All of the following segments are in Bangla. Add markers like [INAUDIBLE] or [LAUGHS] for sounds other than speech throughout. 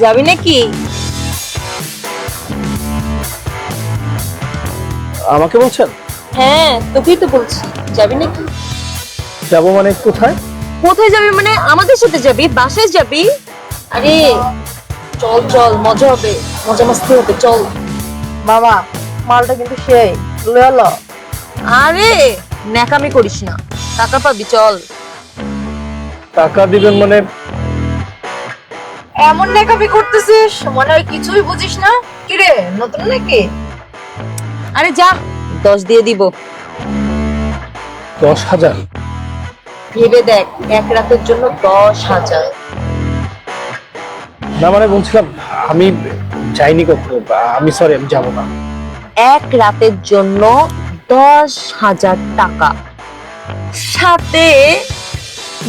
যাবি নাকি? আমাকে বলছেন? হ্যাঁ তোকেই তো বলছি। যাবি নাকি? যাব মানে কোথায়? কোথায় যাবি মানে আমাদের সাথে যাবি? বাসায় যাবি? আরে চল চল মজা হবে। মজা মাস্তি হবে চল। মামা মালটা কিন্তু সেই লয়ালো আরে ন্যাকামি করিস না। টাকা পাবি চল। টাকা দিবেন মানে এমন নেকামি করতেছিস? মনে হয় কিছুই বুঝিস না। কিরে নতুন নাকি? আরে যা দশ দিয়ে দিব। দশ হাজার? ভেবে দেখ এক রাতের জন্য দশ হাজার। না মানে বলছিলাম আমি যাইনি কখনো আমি সরি আমি যাব না। এক রাতের জন্য দশ হাজার টাকা। সাথে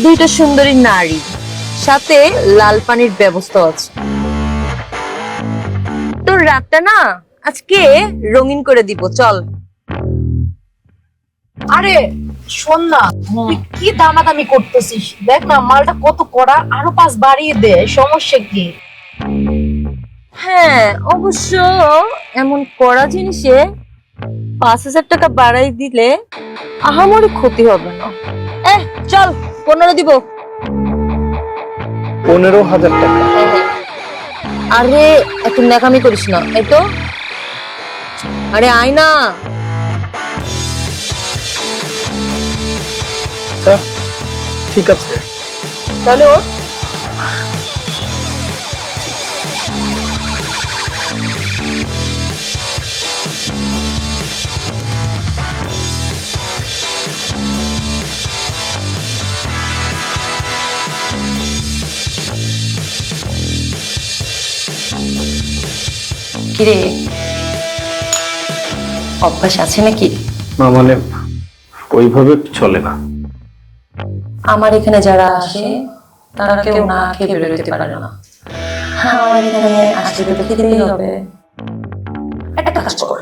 দুইটা সুন্দরী নারী। সাথে লাল পানির ব্যবস্থা আছে। তোর রাতটা না আজকে রঙিন করে দিব চল। আরে শোন না তুই কি দামাদামি করতেছিস? দেখ না মালটা কত কড়া আরও পাঁচ বাড়িয়ে দে সমস্যা কি? হ্যাঁ অবশ্য এমন করা জিনিসে পাঁচ হাজার টাকা বাড়াই দিলে আহামরি ক্ষতি হবে না। এ চল পনেরো দিব। পনেরো হাজার টাকা। আরে এত ন্যাকামি করিস না এই তো। আরে আয় না আচ্ছা, ঠিক আছে। তাহলে ওর কিরে? অভ্যাস আছে নাকি? না মানে ওইভাবে চলে না। আমার এখানে যারা আসে তারা কেউ না খেয়ে বেরোতে পারে না। আমার এখানে আসলে তো খেতেই হবে। একটা কাজ কর।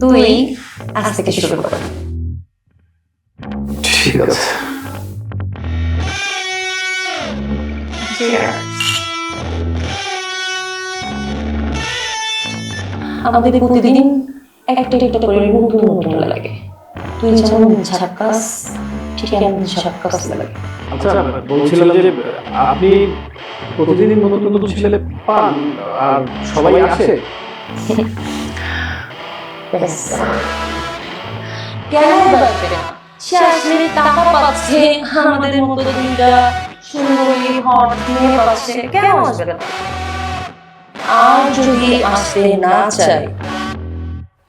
তুই আজ থেকে শুরু কর। ঠিক আছে। আমাদের প্রতিদিন একটা একটা করে নতুন নতুন লাগে। তুই যেমন ঝাক্কাস ঠিক এমন ঝাক্কাস লাগে। আচ্ছা বলছিলাম যে আপনি প্রতিদিন নতুন নতুন ছেলে পান আর সবাই আসে? কেন বাড়বে না? সে আসলে টাকা পাচ্ছে আমাদের মতো দুইটা সুন্দরী হট দিয়ে পাচ্ছে কেন আসবে না? আর যদি আসতে না চাই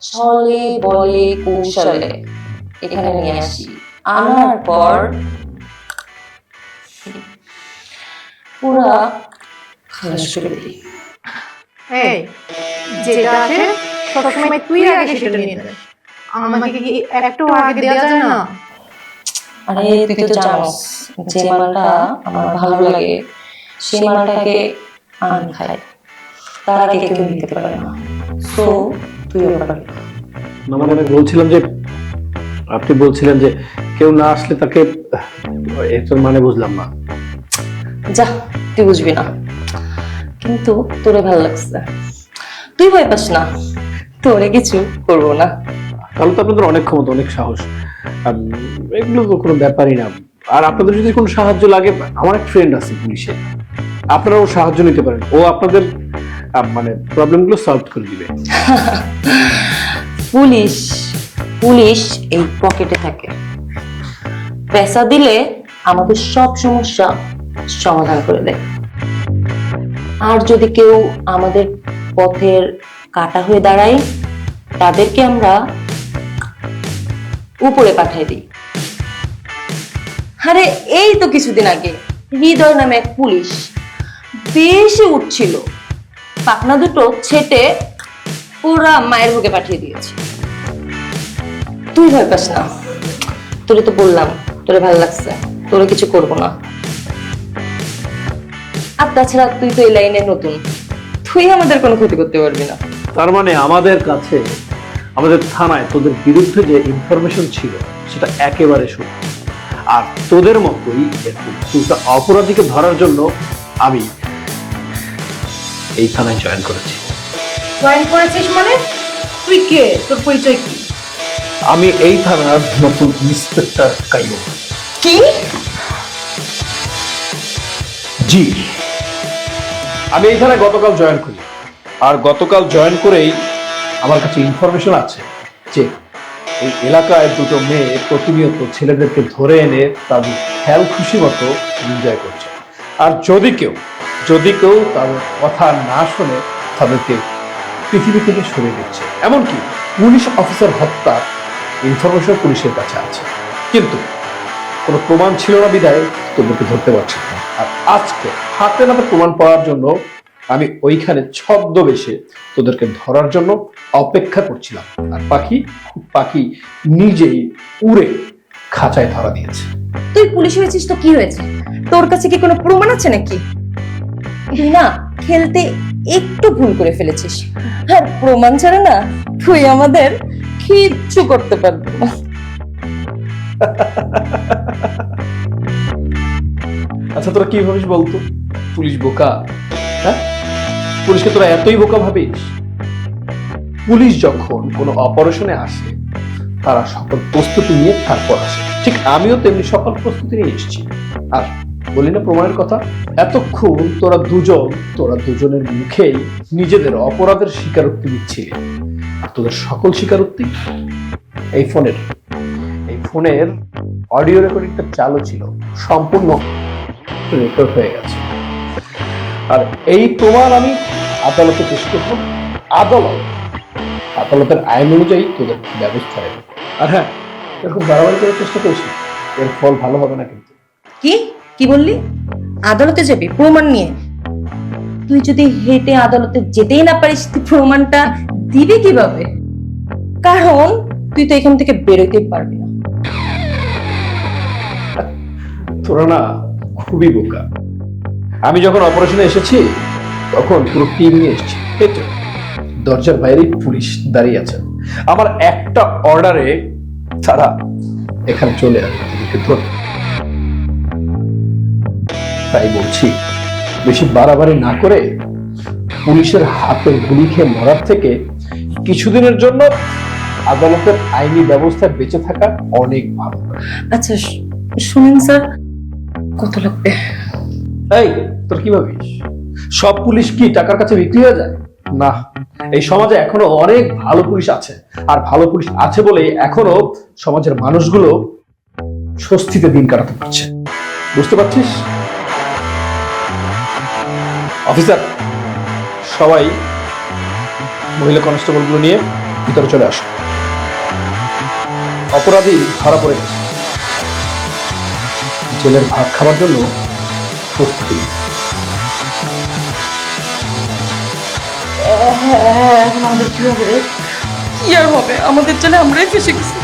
ছলে বলে কৌশলে। এখানে নিয়ে আসি। আনার পর পুরা খালাস করে দিই। এই যেটা আছে সবসময় তুই আগে সেটা নিয়ে নে। আমাকে কি একটু আগে দেওয়া যায় না? আরে তুই তো জানোস যে মালটা আমার ভালো লাগে সেই মালটাকে আমি খাই। তার আগে কেউ নিতে পারে না। সো তুইও পারবি না মানে বলছিলাম যে আপনি বলছিলেন যে কেউ না আসলে তাকে এটার মানে বুঝলাম না। যা তুই বুঝবি না। কিন্তু তোরে ভালো লাগছে। তুই ভয় পাস না। তোরে কিছু করব না। তাহলে তো আপনাদের অনেক ক্ষমতা অনেক সাহস। এগুলো তো কোনো ব্যাপারই না। আর আপনাদের যদি কোনো সাহায্য লাগে আমার এক ফ্রেন্ড আছে পুলিশে। আপনারা আপনারাও সাহায্য নিতে পারেন। ও আপনাদের মানে প্রবলেমগুলো সলভ করে দিবে। [LAUGHS] পুলিশ পুলিশ এই পকেটে থাকে। পেশা দিলে আমাদের সব সমস্যা সমাধান করে দেয়। আর যদি কেউ আমাদের পথের কাটা হয়ে দাঁড়ায়, তাদেরকে আমরা উপরে পাঠিয়ে দিই। আরে, এই তো কিছুদিন আগে হৃদয় নামে এক পুলিশ বেশি উঠছিল। পাখনা দুটো ছেটে পুরা মায়ের বুকে পাঠিয়ে দিয়েছে। তুই ভয় পাস না। তোরে তো বললাম, তোরে ভালো লাগছে, তোরে কিছু করব না। আর তাছাড়া তুই তো এই লাইনে নতুন, তুই আমাদের কোনো ক্ষতি করতে পারবি না। তার মানে আমাদের কাছে, আমাদের থানায় তোদের বিরুদ্ধে যে ইনফরমেশন ছিল, সেটা একেবারে সত্যি। আর তোদের মতোই দুটো অপরাধীকে ধরার জন্য আমি এই থানায় জয়েন করেছি। জয়েন করেছিস মানে? তুই কে? তোর পরিচয় কি? আমি এই থানার নতুন ইন্সপেক্টর কাইম কি? জি। আমি এই থানায় গতকাল জয়েন করি। আর গতকাল জয়েন করেই আমার কাছে ইনফরমেশন আছে যে এই এলাকায় দুটো মেয়ে প্রতিনিয়ত ছেলেদেরকে ধরে এনে তাদের খেয়াল খুশি মতো এনজয় করছে। আর যদি কেউ যদি কেউ তাদের কথা না শুনে তাদেরকে পৃথিবী থেকে সরিয়ে দিচ্ছে। এমনকি পুলিশ অফিসার হত্যা ইনফরমেশন পুলিশের কাছে আছে। কিন্তু কোনো প্রমাণ ছিল না বিদায় তোদেরকে ধরতে পারছে না। আর আজকে হাতে নাতে প্রমাণ পাওয়ার জন্য আমি ওইখানে ছদ্মবেশে তোদেরকে ধরার জন্য অপেক্ষা করছিলাম। আর পাখি পাখি নিজেই উড়ে খাঁচায় ধরা দিয়েছে। তুই পুলিশ হয়েছিস তো কি হয়েছে? তোর কাছে কি কোনো প্রমাণ আছে নাকি? না খেলতে একটু ভুল করে ফেলেছিস। আর প্রমাণ ছাড়া না, তুই আমাদের কিচ্ছু করতে পারবি না। আচ্ছা তোরা কি ভাবিস বলতো? পুলিশ বোকা। হ্যাঁ? পুলিশকে তোরা এতই বোকা ভাবিস? পুলিশ যখন কোনো অপারেশনে আসে, তারা সকল প্রস্তুতি নিয়ে তারপর আসে। ঠিক আমিও তেমনি সকল প্রস্তুতি নিয়ে এসেছি। আর বলি না প্রমাণের কথা, এতক্ষণ তোরা দুজন, তোরা দুজনের মুখেই নিজেদের অপরাধের স্বীকারোক্তি দিচ্ছিলি। আর তোদের সকল স্বীকারোক্তি এই ফোনের। এই ফোনের অডিও রেকর্ডিংটা চালু ছিল, সম্পূর্ণ রেকর্ড হয়ে গেছে। আর এই প্রমাণ আমি আদালতে পেশ করব। আদালত, আদালতের আইন অনুযায়ী তোদের ব্যবস্থা নেবে। আর হ্যাঁ এরকম বাড়াবাড়ি করার চেষ্টা করিস না। এর ফল ভালো হবে না কিন্তু। কি? কি বললি? আদালতে যাবি? প্রমাণ নিয়ে? তুই যদি হেঁটে আদালতে যেতেই না পারিস তুই প্রমাণটা দিবি কীভাবে? কারণ তুই তো এখান থেকে বেরোতেই পারবি না। তোরা না খুবই বোকা। আমি যখন অপারেশনে এসেছি তখন পুরো টিম নিয়ে এসেছি দরজার বাইরে পুলিশ দাঁড়িয়ে আছে। আমার একটা অর্ডারে তারা এখানে চলে আসবে তাই বলছি বেশি বাড়াবাড়ি না করে পুলিশের হাতে গুলি খেয়ে মরার থেকে কিছুদিনের জন্য আদালতের আইনি ব্যবস্থায় বেঁচে থাকা অনেক ভালো আচ্ছা শুনুন স্যার কত লাগবে এই তোর কি ভাবিস? সব পুলিশ কি টাকার কাছে বিক্রি হয়ে যায়? না এই সমাজে এখনও অনেক ভালো পুলিশ আছে। আর ভালো পুলিশ আছে বলে এখনও সমাজের মানুষগুলো স্বস্তিতে দিন কাটাতে পারছে। বুঝতে পারছিস? অফিসার, সবাই মহিলা কনস্টেবলগুলো নিয়ে ভিতরে চলে আসো। অপরাধী ধরা পড়ে গেছে। জেলের ভাত খাবার জন্য প্রস্তুতি আমাদের কি হবে? কি আর হবে? আমাদের জন্য আমরাই ফেসে গেছি।